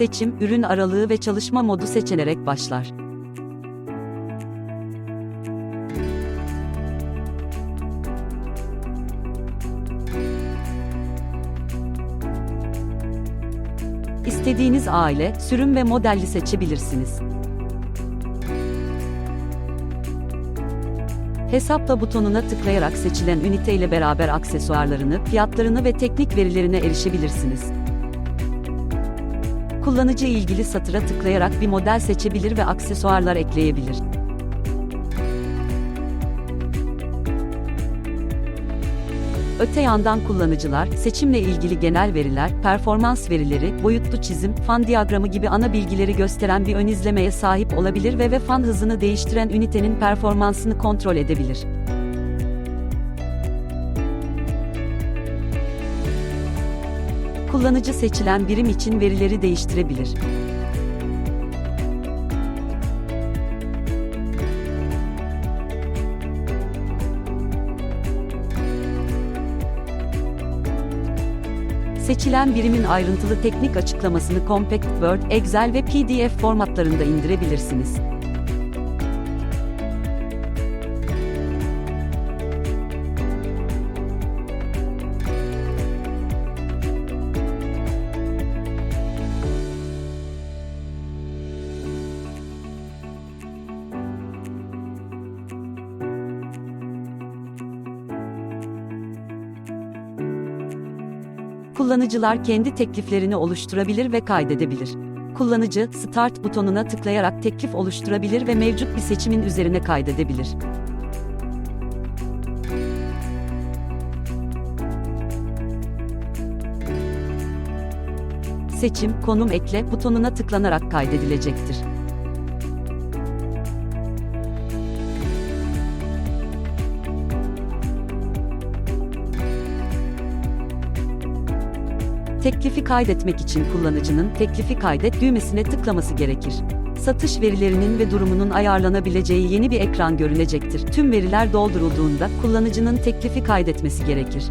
Seçim, ürün aralığı ve çalışma modu seçilerek başlar. İstediğiniz aile, sürüm ve modelli seçebilirsiniz. Hesapla butonuna tıklayarak seçilen ünite ile beraber aksesuarlarını, fiyatlarını ve teknik verilerine erişebilirsiniz. Kullanıcı ilgili satıra tıklayarak bir model seçebilir ve aksesuarlar ekleyebilir. Öte yandan kullanıcılar, seçimle ilgili genel veriler, performans verileri, boyutlu çizim, fan diyagramı gibi ana bilgileri gösteren bir ön izlemeye sahip olabilir ve ve fan hızını değiştiren ünitenin performansını kontrol edebilir. Kullanıcı seçilen birim için verileri değiştirebilir. Seçilen birimin ayrıntılı teknik açıklamasını Compact Word, Excel ve PDF formatlarında indirebilirsiniz. Kullanıcılar kendi tekliflerini oluşturabilir ve kaydedebilir. Kullanıcı, Start butonuna tıklayarak teklif oluşturabilir ve mevcut bir seçimin üzerine kaydedebilir. Seçim, konum ekle butonuna tıklanarak kaydedilecektir. Teklifi kaydetmek için kullanıcının teklifi kaydet düğmesine tıklaması gerekir. Satış verilerinin ve durumunun ayarlanabileceği yeni bir ekran görünecektir. Tüm veriler doldurulduğunda kullanıcının teklifi kaydetmesi gerekir.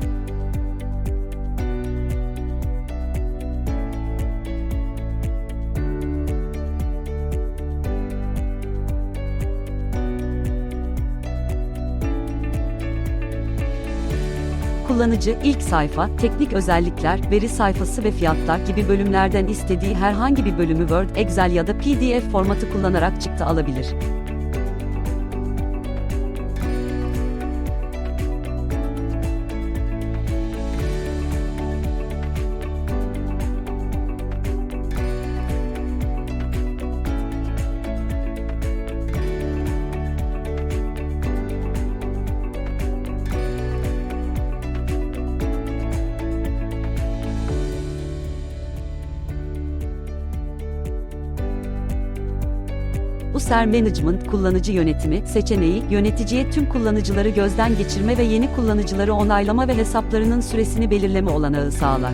Kullanıcı, ilk sayfa, teknik özellikler, veri sayfası ve fiyatlar gibi bölümlerden istediği herhangi bir bölümü Word, Excel ya da PDF formatı kullanarak çıktı alabilir. User Management kullanıcı yönetimi seçeneği yöneticiye tüm kullanıcıları gözden geçirme ve yeni kullanıcıları onaylama ve hesaplarının süresini belirleme olanağı sağlar.